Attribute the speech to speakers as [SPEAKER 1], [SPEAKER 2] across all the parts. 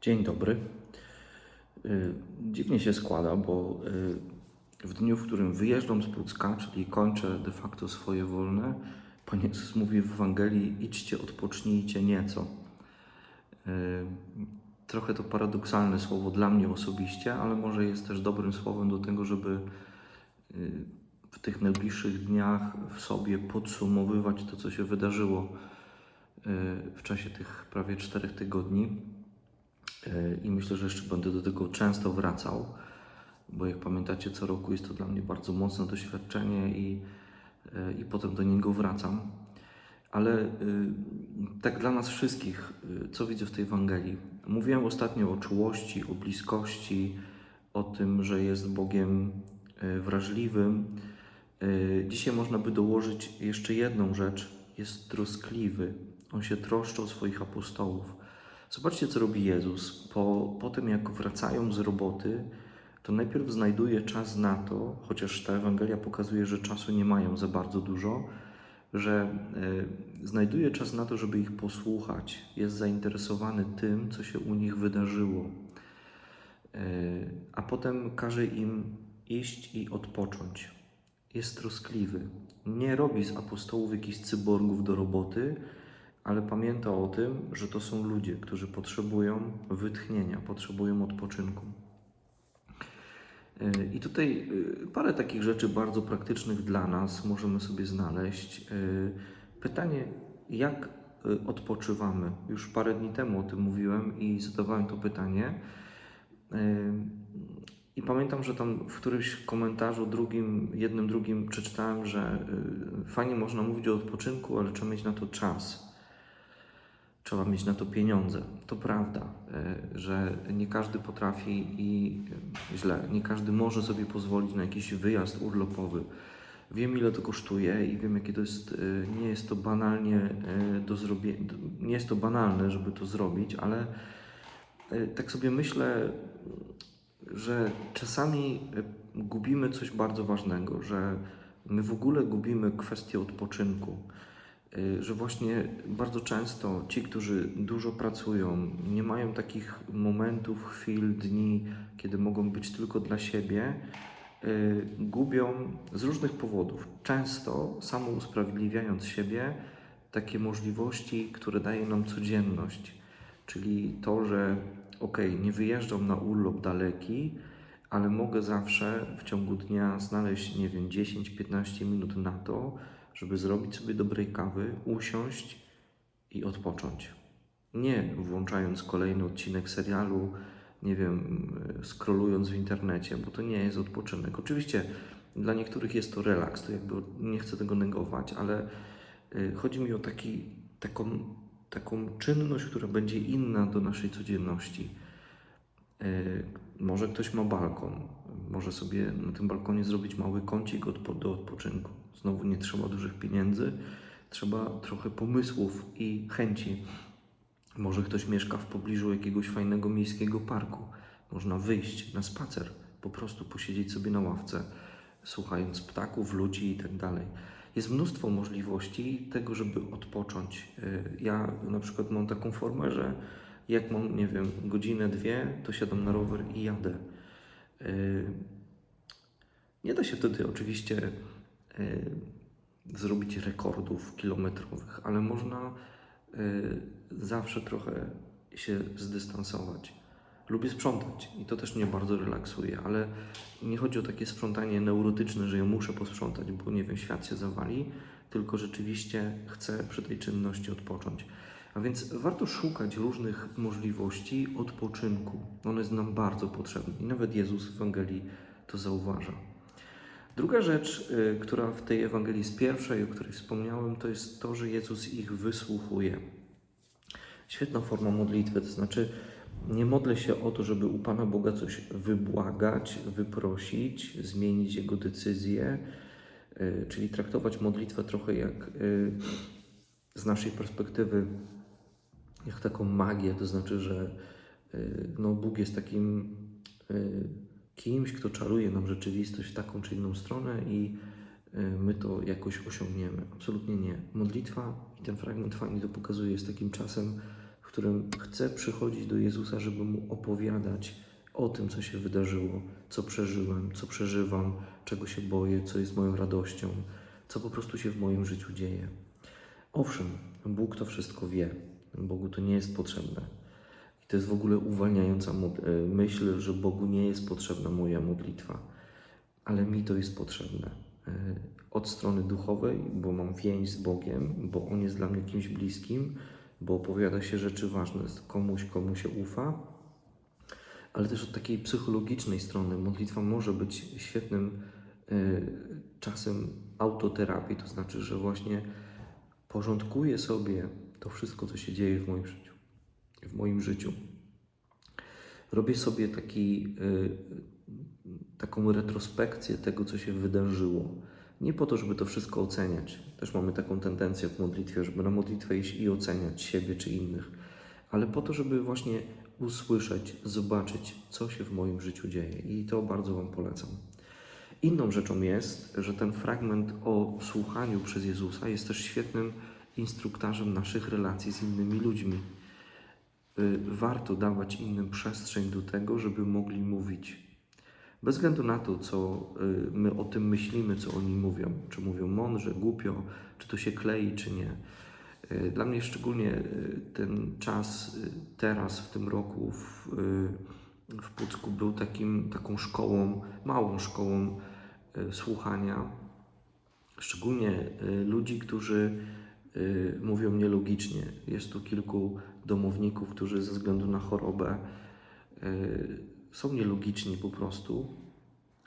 [SPEAKER 1] Dzień dobry. Y, Dziwnie się składa, bo y, w dniu, w którym wyjeżdżam z Pucka, czyli kończę de facto swoje wolne, Pan Jezus mówi w Ewangelii: idźcie, odpocznijcie nieco. Y, Trochę to paradoksalne słowo dla mnie osobiście, ale może jest też dobrym słowem do tego, żeby w tych najbliższych dniach w sobie podsumowywać to, co się wydarzyło w czasie tych prawie czterech tygodni. E, I myślę, że jeszcze będę do tego często wracał, bo jak pamiętacie, co roku jest to dla mnie bardzo mocne doświadczenie i, e, i potem do niego wracam. Ale y, tak dla nas wszystkich, y, co widzę w tej Ewangelii? Mówiłem ostatnio o czułości, o bliskości, o tym, że jest Bogiem y, wrażliwym. Dzisiaj można by dołożyć jeszcze jedną rzecz: jest troskliwy. On się troszczy o swoich apostołów. Zobaczcie, co robi Jezus. Po, po tym, jak wracają z roboty, to najpierw znajduje czas na to, chociaż ta Ewangelia pokazuje, że czasu nie mają za bardzo dużo, że e, znajduje czas na to, żeby ich posłuchać. Jest zainteresowany tym, co się u nich wydarzyło. E, a potem każe im iść i odpocząć. Jest troskliwy. Nie robi z apostołów jakichś cyborgów do roboty, ale pamięta o tym, że to są ludzie, którzy potrzebują wytchnienia, potrzebują odpoczynku. Yy, I tutaj yy, parę takich rzeczy bardzo praktycznych dla nas możemy sobie znaleźć. Yy, Pytanie, jak odpoczywamy? Już parę dni temu o tym mówiłem i zadawałem to pytanie. I pamiętam, że tam w którymś komentarzu, drugim, jednym, drugim przeczytałem, że fajnie można mówić o odpoczynku, ale trzeba mieć na to czas. Trzeba mieć na to pieniądze. To prawda, e, że nie każdy potrafi i e, źle, nie każdy może sobie pozwolić na jakiś wyjazd urlopowy. Wiem, ile to kosztuje i wiem, jakie to jest. e, Nie jest to banalnie do zrobienia. Nie jest to banalne, żeby to zrobić, ale tak sobie myślę, że czasami gubimy coś bardzo ważnego, że my w ogóle gubimy kwestię odpoczynku że właśnie bardzo często ci, którzy dużo pracują, nie mają takich momentów, chwil, dni, kiedy mogą być tylko dla siebie, y, gubią z różnych powodów. Często samo usprawiedliwiając siebie, takie możliwości, które daje nam codzienność, czyli to, że ok, nie wyjeżdżam na urlop daleki, ale mogę zawsze w ciągu dnia znaleźć, nie wiem, 10-15 minut na to, żeby zrobić sobie dobrej kawy, usiąść i odpocząć. Nie włączając kolejny odcinek serialu, nie wiem, y, scrollując w internecie, bo to nie jest odpoczynek. Oczywiście dla niektórych jest to relaks, to jakby nie chcę tego negować, ale y, chodzi mi o taki, taką, taką czynność, która będzie inna do naszej codzienności. Y, Może ktoś ma balkon, może sobie na tym balkonie zrobić mały kącik do odpoczynku. Znowu nie trzeba dużych pieniędzy, trzeba trochę pomysłów i chęci. Może ktoś mieszka w pobliżu jakiegoś fajnego miejskiego parku. Można wyjść na spacer, po prostu posiedzieć sobie na ławce, słuchając ptaków, ludzi i tak. Jest mnóstwo możliwości tego, żeby odpocząć. Y, Ja na przykład mam taką formę, że jak mam, nie wiem, godzinę, dwie, to siadam na rower i jadę. Yy, Nie da się wtedy oczywiście yy, zrobić rekordów kilometrowych, ale można yy, zawsze trochę się zdystansować. Lubię sprzątać i to też mnie bardzo relaksuje, ale nie chodzi o takie sprzątanie neurotyczne, że ja muszę posprzątać, bo nie wiem, świat się zawali, tylko rzeczywiście chcę przy tej czynności odpocząć. A więc warto szukać różnych możliwości odpoczynku. On jest nam bardzo potrzebny i nawet Jezus w Ewangelii to zauważa. Druga rzecz, y, która w tej Ewangelii jest pierwsza i o której wspomniałem, to jest to, że Jezus ich wysłuchuje. Świetna forma modlitwy, to znaczy nie modlę się o to, żeby u Pana Boga coś wybłagać, wyprosić, zmienić Jego decyzję, y, czyli traktować modlitwę trochę jak y, z naszej perspektywy jak taką magię, to znaczy, że y, no, Bóg jest takim y, kimś, kto czaruje nam rzeczywistość w taką czy inną stronę i y, my to jakoś osiągniemy. Absolutnie nie. Modlitwa i ten fragment fajnie to pokazuje, jest takim czasem, w którym chcę przychodzić do Jezusa, żeby mu opowiadać o tym, co się wydarzyło, co przeżyłem, co przeżywam, czego się boję, co jest moją radością, co po prostu się w moim życiu dzieje. Owszem, Bóg to wszystko wie. Bogu to nie jest potrzebne. I to jest w ogóle uwalniająca e, myśl, że Bogu nie jest potrzebna moja modlitwa, ale mi to jest potrzebne. E, Od strony duchowej, bo mam więź z Bogiem, bo On jest dla mnie kimś bliskim, bo opowiada się rzeczy ważne komuś, komu się ufa, ale też od takiej psychologicznej strony modlitwa może być świetnym e, czasem autoterapii, to znaczy, że właśnie porządkuję sobie to wszystko, co się dzieje w moim życiu. W moim życiu. Robię sobie taki, y, taką retrospekcję tego, co się wydarzyło. Nie po to, żeby to wszystko oceniać. Też mamy taką tendencję w modlitwie, żeby na modlitwę iść i oceniać siebie czy innych, ale po to, żeby właśnie usłyszeć, zobaczyć, co się w moim życiu dzieje. I to bardzo Wam polecam. Inną rzeczą jest, że ten fragment o słuchaniu przez Jezusa jest też świetnym instruktarzem naszych relacji z innymi ludźmi. Y, Warto dawać innym przestrzeń do tego, żeby mogli mówić. Bez względu na to, co y, my o tym myślimy, co oni mówią. Czy mówią mądrze, głupio, czy to się klei, czy nie. Y, Dla mnie szczególnie ten czas teraz, w tym roku w, w Pucku był takim, taką szkołą, małą szkołą słuchania. Szczególnie ludzi, którzy y, mówią nielogicznie. Jest tu kilku domowników, którzy ze względu na chorobę y, są nielogiczni po prostu,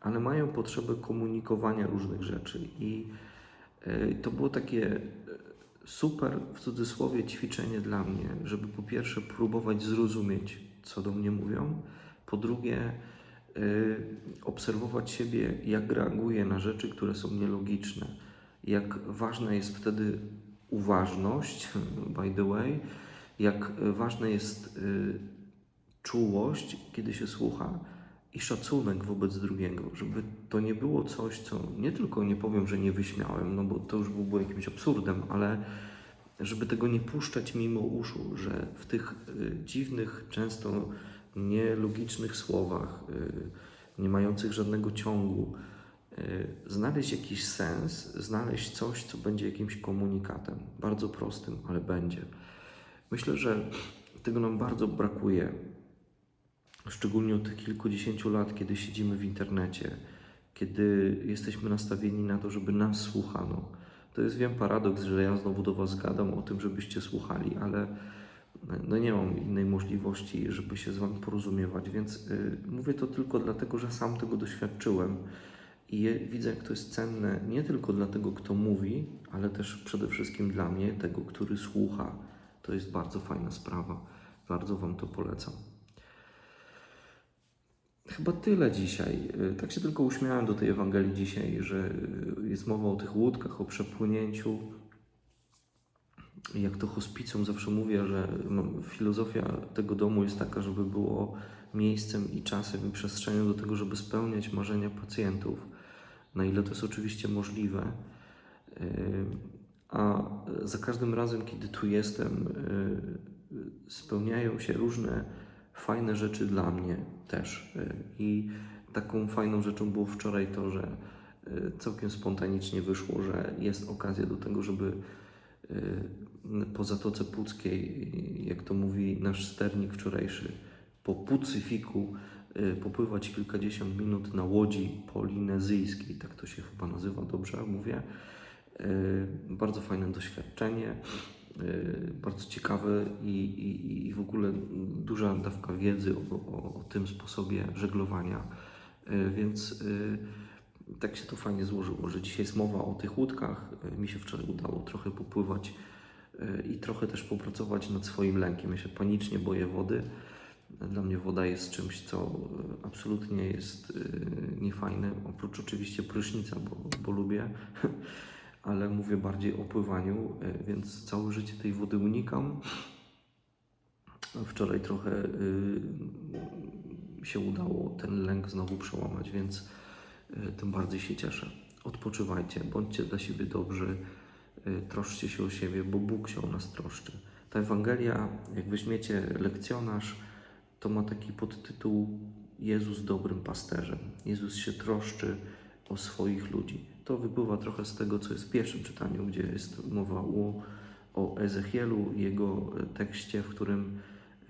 [SPEAKER 1] ale mają potrzebę komunikowania różnych rzeczy. I y, to było takie super, w cudzysłowie, ćwiczenie dla mnie, żeby po pierwsze próbować zrozumieć, co do mnie mówią, po drugie, obserwować siebie, jak reaguję na rzeczy, które są nielogiczne, jak ważna jest wtedy uważność, by the way, jak ważna jest y, czułość, kiedy się słucha i szacunek wobec drugiego, żeby to nie było coś, co nie tylko nie powiem, że nie wyśmiałem, no bo to już byłoby jakimś absurdem, ale żeby tego nie puszczać mimo uszu, że w tych y, dziwnych, często nielogicznych słowach, y, nie mających żadnego ciągu, znaleźć jakiś sens, znaleźć coś, co będzie jakimś komunikatem. Bardzo prostym, ale będzie. Myślę, że tego nam bardzo brakuje, szczególnie od tych kilkudziesięciu lat, kiedy siedzimy w internecie, kiedy jesteśmy nastawieni na to, żeby nas słuchano. To jest, wiem, paradoks, że ja znowu do Was gadam o tym, żebyście słuchali, ale no nie mam innej możliwości, żeby się z Wami porozumiewać, więc y, mówię to tylko dlatego, że sam tego doświadczyłem i widzę, jak to jest cenne nie tylko dla tego, kto mówi, ale też przede wszystkim dla mnie, tego, który słucha. To jest bardzo fajna sprawa. Bardzo Wam to polecam. Chyba tyle dzisiaj. Y, Tak się tylko uśmiałem do tej Ewangelii dzisiaj, że y, jest mowa o tych łódkach, o przepłynięciu. Jak to hospicjum zawsze mówię, że no, filozofia tego domu jest taka, żeby było miejscem i czasem i przestrzenią do tego, żeby spełniać marzenia pacjentów, na ile to jest oczywiście możliwe. Y, A za każdym razem, kiedy tu jestem, y, spełniają się różne fajne rzeczy dla mnie też. Y, I taką fajną rzeczą było wczoraj to, że całkiem spontanicznie wyszło, że jest okazja do tego, żeby po Zatoce Puckiej, jak to mówi nasz sternik wczorajszy, po Pucyfiku popływać kilkadziesiąt minut na łodzi polinezyjskiej, tak to się chyba nazywa, dobrze mówię. Y, Bardzo fajne doświadczenie, y, bardzo ciekawe i, i, i w ogóle duża dawka wiedzy o, o, o tym sposobie żeglowania. Y, Więc y, tak się to fajnie złożyło, że dzisiaj jest mowa o tych łódkach. Y, Mi się wczoraj udało trochę popływać y, i trochę też popracować nad swoim lękiem. Ja się panicznie boję wody. Dla mnie woda jest czymś, co y, absolutnie jest y, niefajne, oprócz oczywiście prysznica, bo, bo lubię, ale mówię bardziej o pływaniu, y, więc całe życie tej wody unikam. Wczoraj trochę się udało ten lęk znowu przełamać, więc tym bardziej się cieszę. Odpoczywajcie, bądźcie dla siebie dobrzy, troszczcie się o siebie, bo Bóg się o nas troszczy. Ta Ewangelia, jak weźmiecie lekcjonarz, to ma taki podtytuł Jezus dobrym pasterzem. Jezus się troszczy o swoich ludzi. To wypływa trochę z tego, co jest w pierwszym czytaniu, gdzie jest mowa o, o Ezechielu, jego tekście, w którym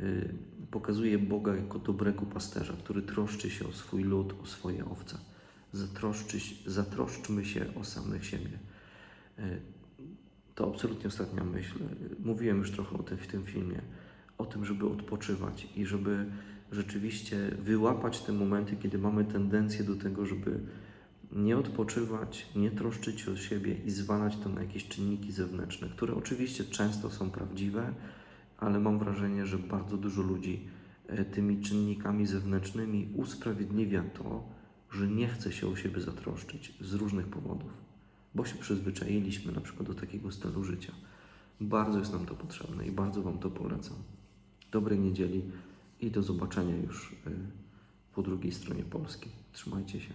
[SPEAKER 1] y, pokazuje Boga jako dobrego pasterza, który troszczy się o swój lud, o swoje owce. Zatroszczmy się o samych siebie. Y, to absolutnie ostatnia myśl. Mówiłem już trochę o tym w tym filmie. O tym, żeby odpoczywać i żeby rzeczywiście wyłapać te momenty, kiedy mamy tendencję do tego, żeby nie odpoczywać, nie troszczyć się o siebie i zwalać to na jakieś czynniki zewnętrzne, które oczywiście często są prawdziwe, ale mam wrażenie, że bardzo dużo ludzi e, tymi czynnikami zewnętrznymi usprawiedliwia to, że nie chce się o siebie zatroszczyć z różnych powodów, bo się przyzwyczailiśmy na przykład do takiego stylu życia. Bardzo jest nam to potrzebne i bardzo Wam to polecam. Dobrej niedzieli i do zobaczenia już y, po drugiej stronie Polski. Trzymajcie się.